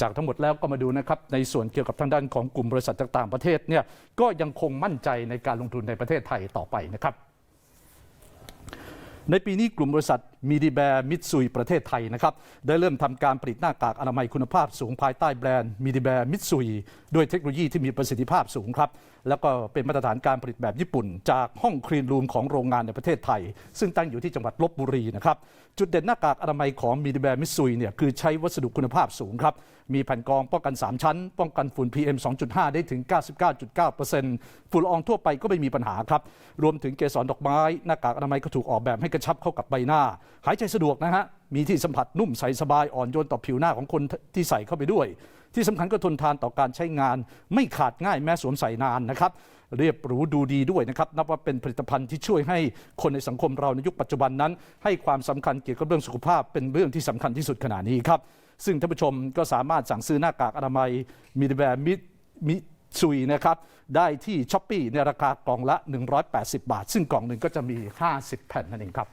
จากทั้งหมดแล้วก็มาดูนะครับในส่วนเกี่ยวกับทางด้านของกลุ่มบริษัทต่างประเทศเนี่ยก็ยังคงมั่นใจในการลงทุนในประเทศไทยต่อไปนะครับในปีนี้กลุ่มบริษัท มีดีแบร์มิตซุยประเทศไทยนะครับได้เริ่มทำการผลิตหน้ากากอนามัยคุณภาพสูงภายใต้แบรนด์มีดีแบร์มิตซุยด้วยเทคโนโลยีที่มีประสิทธิภาพสูงครับแล้วก็เป็นมาตรฐานการผลิตแบบญี่ปุ่น จากห้องคลีนรูมของโรงงานในประเทศไทย ซึ่งตั้งอยู่ที่จังหวัดลบบุรีนะครับจุดเด่นหน้ากากอนามัยของมีดีแบร์มิตซุยเนี่ยคือใช้วัสดุคุณภาพสูงครับมีแผ่นกรองป้องกัน 3 ชั้น ป้องกันฝุ่น PM 2.5 ได้ถึง 99.9%ฝุ่นละอองทั่วไปก็ไม่มีปัญหาครับรวมถึงเกสรดอกไม้หน้ากากอนามัยก็ถูกออกแบบให้กระชับเข้ากับใบหน้าหายใจสะดวกนะฮะ มีที่สัมผัสนุ่มใสสบายอ่อนโยนต่อผิวหน้าของคนที่ใส่เข้าไปด้วย ที่สำคัญก็ทนทานต่อการใช้งาน ไม่ขาดง่ายแม้สวมใส่นานนะครับเรียบหรูดูดีด้วยนะครับ นับว่าเป็นผลิตภัณฑ์ที่ช่วยให้คนในสังคมเราในยุคปัจจุบันนั้น ให้ความสำคัญเกี่ยวกับเรื่องสุขภาพ เป็นเรื่องที่สำคัญที่สุดขณะนี้ครับ ซึ่งท่านผู้ชมก็สามารถสั่งซื้อหน้ากากอนามัยมีแบร์มิมิซุยนะครับ ได้ที่ช้อปปีในราคากล่องละ 180 บาท ซึ่งกล่องหนึ่งก็จะมี 50 แผ่นนั่นเองครับ